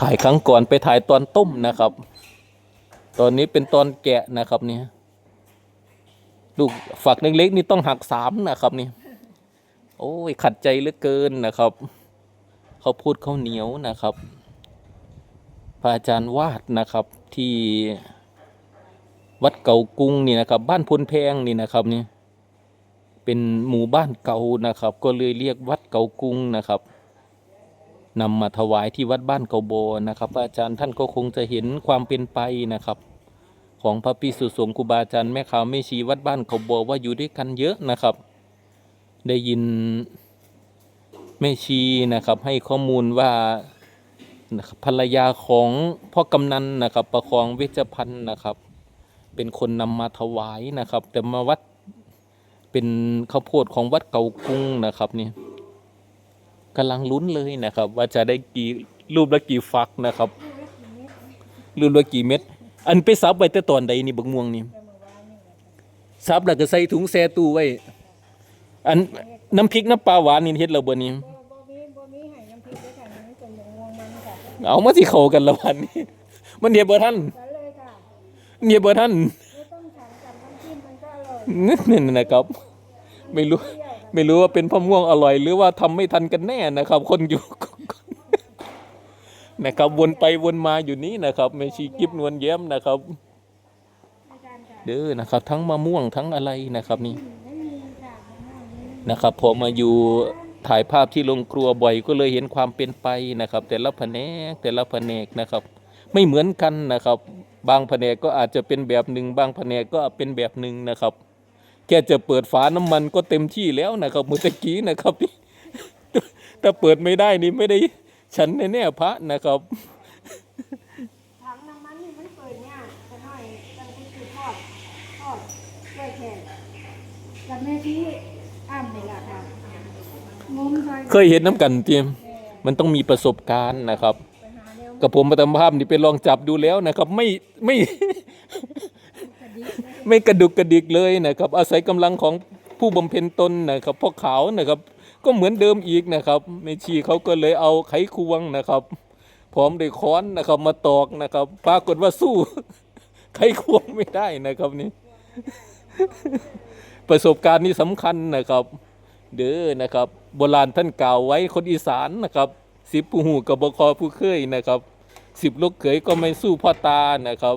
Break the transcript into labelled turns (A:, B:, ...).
A: ถ่ายครั้งก่อนไปถ่ายตอนต้มนะครับ ตอนนี้เป็นตอนแกะนะครับเนี่ยลูกฝักเล็กๆนี่ต้องหักสามนะครับนี่ โอ้ยขัดใจเหลือเกินนะครับ เขาพูดเขาเหนียวนะครับพระอาจารย์วาดนะครับที่วัดเก่ากรุงนี่นะครับ บ้านพลแพงนี่นะครับนี่เป็นหมู่บ้านเก่านะครับ ก็เลยเรียกวัดเก่ากรุงนะครับ นำมาถวายที่วัดบ้านเกาโบนะครับ อาจารย์ท่านก็คงจะเห็นความเป็นไปนะครับ ของพระปิสุสงฆ์ครูบาอาจารย์แม่ขาวแม่ชีวัดบ้านเกาโบว่าอยู่ด้วยกันเยอะนะครับ ได้ยินแม่ชีนะครับให้ข้อมูลว่าภรรยาของพ่อกำนันนะครับ ประคองเวชพันธ์นะครับ เป็นคนนำมาถวายนะครับ แต่มาวัดเป็นข้าวโพดของวัดเก่ากรุงนะครับนี่ กำลังลุ้นเลยนะครับ ว่าจะได้กี่รูปละกี่ฟักนะครับ รูปละกี่เม็ดอันไปซับไว้แต่ตอนใดนี่บักม่วงนี่ซับแล้วก็ใส่ถุงแช่ตู้ไว้ อันน้ำพริกน้ำปลาหวานนี่เฮ็ดแล้วบ่นี่
B: บ่บ่มีบ่มีให้น้ำพริกด้วยค่ะนี่เป็นหมูงวงมันค่ะ
A: เอามาสิเข้ากันละวันนี้มันเดียบบ่ทัน
B: กันเลยค่ะ
A: เดียบบ่ทัน
B: ไม่ต้องฉันกับน้ำจิ้มมันก็อร่อย
A: นี่นะครับ ไม่รู้
B: เปรี้ยวค่ะ
A: ไม่รู้ว่าเป็นพ่อม่วงอร่อย หรือว่าทำไม่ทันกันแน่นะครับ คนอยู่นะครับ วนไปวนมาอยู่นี้นะครับไม่ชีกิบนวลแย้มนะครับ เด้อนะครับ ทั้งมะม่วงทั้งอะไรนะครับนี่
B: ไม่มีค่ะมะม่วงนี้
A: นะครับพอมาอยู่ถ่ายภาพที่โรงครัวบ่อยก็เลยเห็นความเป็นไปนะครับ แต่ละแผนกแต่ละแผนกนะครับ ไม่เหมือนกันนะครับ บางแผนกก็อาจจะเป็นแบบหนึ่งบางแผนกก็เป็นแบบหนึ่งนะครับ แค่จะเปิดฝาน้ำมันก็เต็มที่แล้วนะครับเมื่อตะกี้นะครับถ้าเปิดไม่ได้นี่ไม่ได้ฉันแน่ๆพระนะครับ
B: ถังน้ำมันนี่มันเปิดเนี่ยจะหน่อยตั้งแต่คือทอดทอดด้วยแขกกับแม่ที่อ้ำนี่แหละค่ะงมซอย
A: เคยเห็นน้ำกันเตรียม มันต้องมีประสบการณ์นะครับ
B: ไปหาแนว
A: กับผมประตมภาพนี่ไปลองจับดูแล้วนะครับ ไม่ไม่
B: กระดิกนะ
A: ไม่กระดุกกระดิกเลยนะครับ อาศัยกำลังของผู้บำเพ็ญตนนะครับพ่อขาวนะครับ ก็เหมือนเดิมอีกนะครับในชีเขาก็เลยเอาไขควงนะครับ พร้อมด้วยค้อนนะครับมาตอกนะครับ ปรากฏว่าสู้ไขควงไม่ได้นะครับนี่ประสบการณ์นี้สำคัญนะครับ เด้อนะครับ โบราณท่านกล่าวไว้คนอีสานนะครับสิบผู้หูกับบคอผู้เคยนะครับสิบลูกเขยก็ไม่สู้พ่อตานะครับ